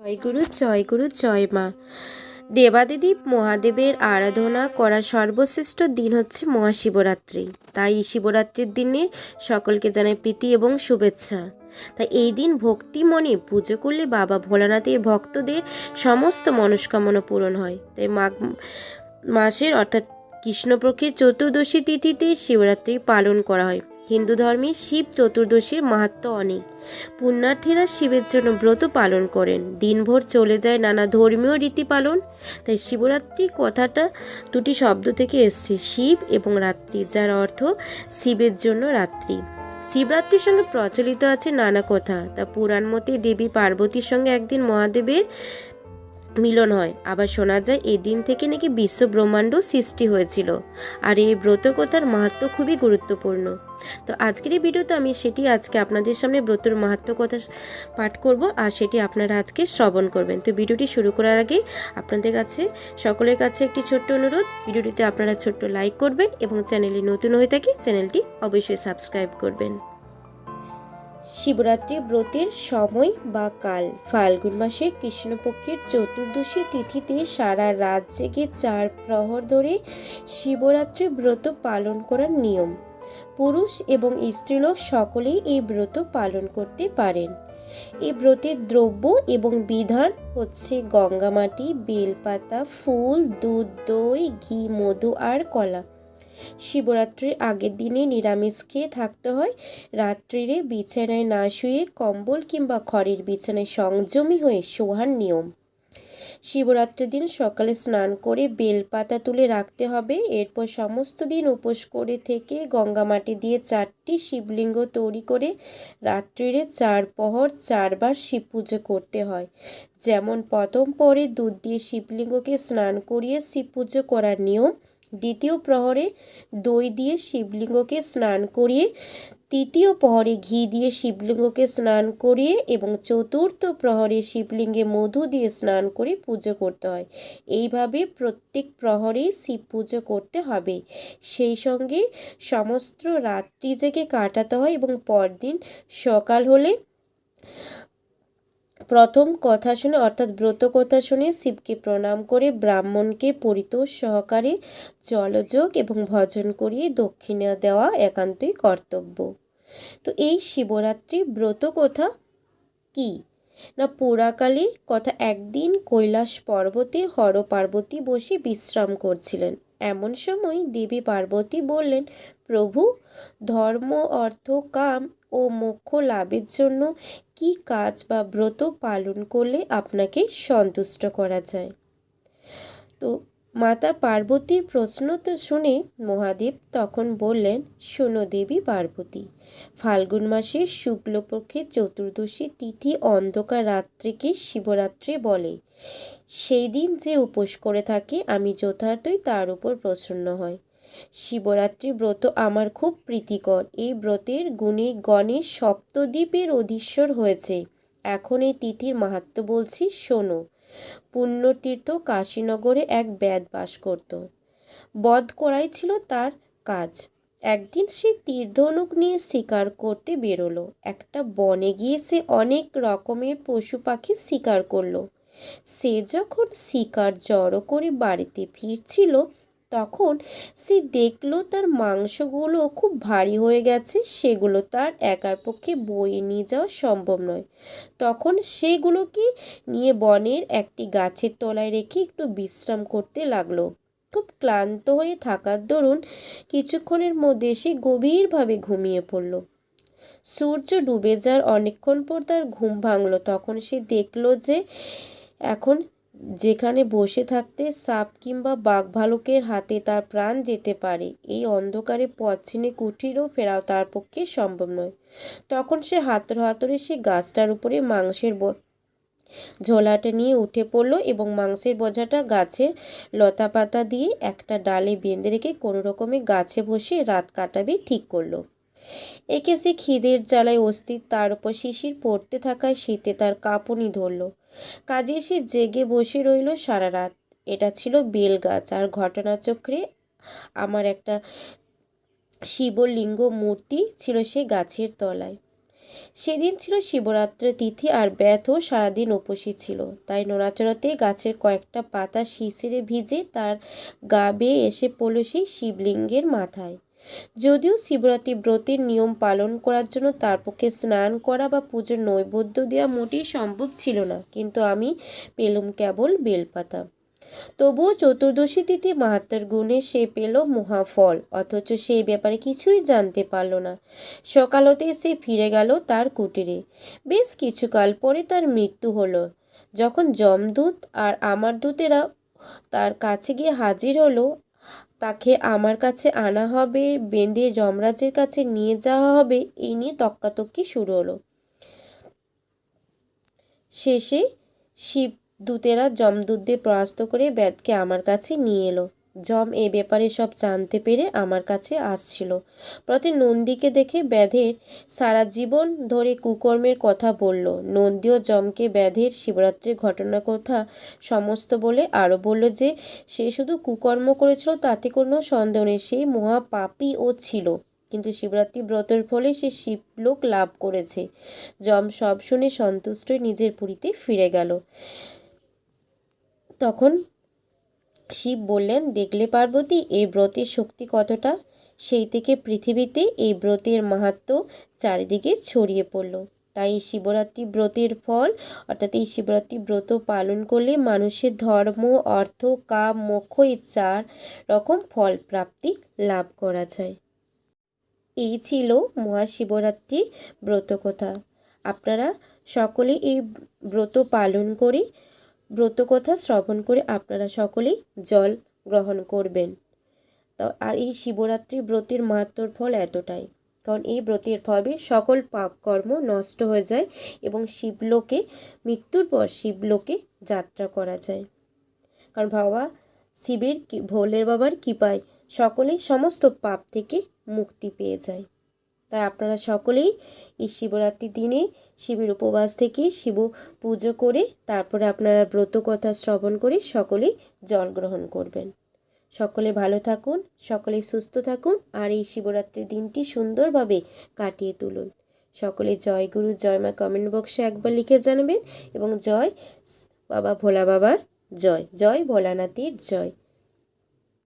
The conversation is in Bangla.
জয়গুরু জয়গুরু, জয় মা। দেবাদিদেব মহাদেবের আরাধনা করা সর্বশ্রেষ্ঠ দিন হচ্ছে মহাশিবরাত্রি। তাই শিবরাত্রির দিনে সকলকে জানাই প্রীতি এবং শুভেচ্ছা। তাই এই দিন ভক্তি মনে পুজো করলে বাবা ভোলানাথের ভক্তদের সমস্ত মনস্কামনা পূরণ হয়। তাই মাঘ মাসের অর্থাৎ কৃষ্ণপক্ষের চতুর্দশী তিথিতে শিবরাত্রি পালন করা হয়। হিন্দু ধর্মে শিব চতুর্দশীর মাহাত্ম অনেক। পুণ্যার্থীরা শিবের জন্য ব্রত পালন করেন। দিনভর চলে যায় নানা ধর্মীয় রীতি পালন। তাই শিবরাত্রি কথাটা দুটি শব্দ থেকে এসছে, শিব এবং রাত্রি, যার অর্থ শিবের জন্য রাত্রি। শিবরাত্রির সঙ্গে প্রচলিত আছে নানা কথা। তা পুরাণ মতে দেবী পার্বতীর সঙ্গে একদিন মহাদেবের মিলন হয়। আবার শোনা যায়, এই দিন থেকে নাকি বিশ্ব ব্রহ্মাণ্ড সৃষ্টি হয়েছিল আর এই ব্রতকথার মাহাত্ম খুবই গুরুত্বপূর্ণ। তো আজকের এই ভিডিওতে আমি সেটি আজকে আপনাদের সামনে ব্রতর মাহাত্ম কথা পাঠ করব আর সেটি আপনারা আজকে শ্রবণ করবেন। তো ভিডিওটি শুরু করার আগে আপনাদের কাছে, সকলের কাছে একটি ছোট্ট অনুরোধ। ভিডিওটিতে আপনারা ছোট্ট লাইক করবেন এবং চ্যানেলে নতুন হয়ে থাকে, চ্যানেলটি অবশ্যই সাবস্ক্রাইব করবেন। শিবরাত্রি ব্রতের সময় বা কাল। ফাল্গুন মাসের কৃষ্ণপক্ষের চতুর্দশী তিথিতে সারা রাত জেগে চার প্রহর ধরে শিবরাত্রি ব্রত পালন করার নিয়ম। পুরুষ এবং স্ত্রীলোক সকলেই এই ব্রত পালন করতে পারেন। এই ব্রতের দ্রব্য এবং বিধান হচ্ছে গঙ্গামাটি, বেলপাতা, ফুল, দুধ, দই, ঘি, মধু আর কলা। শিবরাত্রির আগের দিনে নিরামিষ খেয়ে থাকতে হয়। রাত্রিরে বিছানায় না শুয়ে কম্বল কিংবা খড়ের বিছানায় সংযমী হয়ে শোয়ার নিয়ম। শিবরাত্রির দিন সকালে স্নান করে বেলপাতা তুলে রাখতে হবে। এরপর সমস্ত দিন উপোস করে থেকে গঙ্গা মাটি দিয়ে চারটি শিবলিঙ্গ তৈরি করে রাত্রিরে চার পহর চারবার শিব পুজো করতে হয়। যেমন প্রথম পরে দুধ দিয়ে শিবলিঙ্গকে স্নান করিয়ে শিব পুজো করার নিয়ম। দ্বিতীয় প্রহরে দই দিয়ে শিবলিঙ্গকে স্নান করিয়ে, তৃতীয় প্রহরে ঘি দিয়ে শিবলিঙ্গকে স্নান করিয়ে এবং চতুর্থ প্রহরে শিবলিঙ্গে মধু দিয়ে স্নান করে পুজো করতে হয়। এইভাবে প্রত্যেক প্রহরেই শিব পুজো করতে হবে। সেই সঙ্গে সমস্ত রাত্রি জেগে কাটাতে হয় এবং পরদিন সকাল হলে প্রথম কথা শুনে, অর্থাৎ ব্রত কথা শুনে শিবকে প্রণাম করে ব্রাহ্মণকে পরিতোষ সহকারে জলযোগ এবং ভজন করিয়ে দক্ষিণা দেওয়া একান্তই কর্তব্য। তো এই শিবরাত্রি ব্রত কথা কি? না পুরাকালে কথা একদিন কৈলাস পর্বতে হর পার্বতী বসে বিশ্রাম করছিলেন। এমন সময় দেবী পার্বতী বললেন, প্রভু, ধর্ম, অর্থ, কাম ও মোক্ষ লাভের জন্য কি কাজ বা ব্রত পালন করলে আপনাকে সন্তুষ্ট করা যায়? তো মাতা পার্বতীর প্রশ্ন তো শুনে মহাদেব তখন বললেন, শোনো দেবী পার্বতী, ফাল্গুন মাসের শুক্লপক্ষের চতুর্দশী তিথি অন্ধকার রাত্রিকে শিবরাত্রি বলে। সেই দিন যে উপোস করে থাকে, আমি যথার্থই তার উপর প্রসন্ন হয়। শিবরাত্রি ব্রত আমার খুব প্রীতিকর। এই ব্রতের গুণে গণেশ সপ্তদ্বীপের অধীশ্বর হয়েছে। এখন এই তিথির মাহাত্ম বলছি শোনো। পুণ্যতীর্থ কাশীনগরে এক ব্যাদ বাস করত। বধ করাই ছিল তার কাজ। একদিন সে তীর্ধনুক নিয়ে শিকার করতে বেরোলো। একটা বনে গিয়ে সে অনেক রকমের পশু পাখি শিকার করল। সে যখন শিকার জড়ো করে বাড়িতে ফিরছিল তখন সে দেখল তার মাংসগুলো খুব ভারী হয়ে গেছে, সেগুলো তার একার পক্ষে বয়ে নিয়ে যাওয়া সম্ভব নয়। তখন সেগুলোকে নিয়ে বনের একটি গাছের তলায় রেখে একটু বিশ্রাম করতে লাগল। খুব ক্লান্ত হয়ে থাকার দরুন কিছুক্ষণের মধ্যে সে গভীরভাবে ঘুমিয়ে পড়ল। সূর্য ডুবে যাওয়ার অনেকক্ষণ পর তার ঘুম ভাঙলো। তখন সে দেখল যে এখন যেখানে বসে থাকতে সাপ কিংবা বাঘ ভালুকের হাতে তার প্রাণ যেতে পারে। এই অন্ধকারে পথ চিনে কুঠিরও ফেরাও তার পক্ষে সম্ভব নয়। তখন সে হাতর হাতরে সে গাছটার উপরে মাংসের ঝোলাটা নিয়ে উঠে পড়ল এবং মাংসের বোঝাটা গাছের লতা পাতা দিয়ে একটা ডালে বেঁধে রেখে কোনো রকমে গাছে বসে রাত কাটাবে ঠিক করল। একে সে খিদের জ্বালায় অস্থির, তার উপর শিশির পড়তে থাকায় শীতে তার কাঁপুনি ধরল। কাজে সে জেগে বসে রইল সারা রাত। এটা ছিল বেল গাছ, আর ঘটনাচক্রে আমার একটা শিবলিঙ্গ মূর্তি ছিল সে গাছের তলায়। সেদিন ছিল শিবরাত্রি তিথি, আর ব্যথও সারাদিন উপসী ছিল। তাই নড়াচড়াতে গাছের কয়েকটা পাতা শিশিরে ভিজে তার গা বেয়ে এসে পড়ল সেই শিবলিঙ্গের মাথায়। যদিও শিবরাত্রি ব্রতের নিয়ম পালন করার জন্য তার পক্ষে স্নান করা বা পুজোর নৈবেদ্য দেওয়া মোটেই সম্ভব ছিল না, কিন্তু আমি পেলুম কেবল বেলপাতা। তবুও চতুর্দশী তিথি মাহাত্মার গুণে সে পেল মহাফল, অথচ সেই ব্যাপারে কিছুই জানতে পারল না। সকাল হতে সে ফিরে গেল তার কুটিরে। বেশ কিছুকাল পরে তার মৃত্যু হলো। যখন যমদূত আর আমার দূতেরা তার কাছে গিয়ে হাজির হলো তাকে আমার কাছে আনা হবে বেঁধে যমরাজের কাছে নিয়ে যাওয়া হবে এই নিয়ে তক্কাতক্কি শুরু হলো। শেষে শিব দূতেরা যমদূতদের পরাস্ত করে ব্যাধকে আমার কাছে নিয়ে এলো। যম এ ব্যাপারে সব জানতে পেরে আমার কাছে আসছিল। প্রতি নন্দীকে দেখে ব্যাধের সারা জীবন ধরে কুকর্মের কথা বলল। নন্দীও যমকে ব্যাধের শিবরাত্রির ঘটনার কথা সমস্ত বলে আরও বলল যে, সে শুধু কুকর্ম করেছিল তাতে কোনো সন্দেহ নেই, সে মহাপাপী ও ছিল। কিন্তু শিবরাত্রি ব্রতের ফলে সে শিবলোক লাভ করেছে। যম সব শুনে সন্তুষ্ট নিজের পুরীতে ফিরে গেল। তখন শিব বললেন, দেখলে পার্বতী, এই ব্রতের শক্তি কতটা? সেই থেকে পৃথিবীতে এই ব্রতের মাহাত্ম্য চারিদিকে ছড়িয়ে পড়ল। তাই শিবরাত্রি ব্রতের ফল, অর্থাৎ এই শিবরাত্রি ব্রত পালন করলে মানুষের ধর্ম, অর্থ, কাম, মোক্ষ এই চার রকম ফল প্রাপ্তি লাভ করা যায়। এই ছিল মহাশিবরাত্রির ব্রতকথা আপনারা সকলে এই ব্রত পালন করে ব্রতকথা শ্রবণ করে আপনারা সকলেই জল গ্রহণ করবেন। তো আর এই শিবরাত্রি ব্রতের মাহাত্মর ফল এতটাই। কারণ এই ব্রতের ফলে সকল পাপকর্ম নষ্ট হয়ে যায় এবং শিবলোকে, মৃত্যুর পর শিবলোকে যাত্রা করা যায়। কারণ বাবা শিবের ভোলের বাবার কৃপায় সকলেই সমস্ত পাপ থেকে মুক্তি পেয়ে যায়। তাই আপনারা সকলেই এই শিবরাত্রির দিনে শিবের উপবাস থেকে শিব পুজো করে, তারপরে আপনারা ব্রত কথা শ্রবণ করে সকলেই জল গ্রহণ করবেন। সকলে ভালো থাকুন, সকলে সুস্থ থাকুন, আর এই শিবরাত্রির দিনটি সুন্দরভাবে কাটিয়ে তুলুন। সকলে জয় গুরু, জয় মা কমেন্ট বক্সে একবার লিখে জানাবেন এবং জয় বাবা ভোলা বাবার জয় জয় ভোলানাথের জয়।